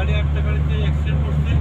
গাড়ি একটা গাড়িতে অ্যাক্সিডেন্ট করছে।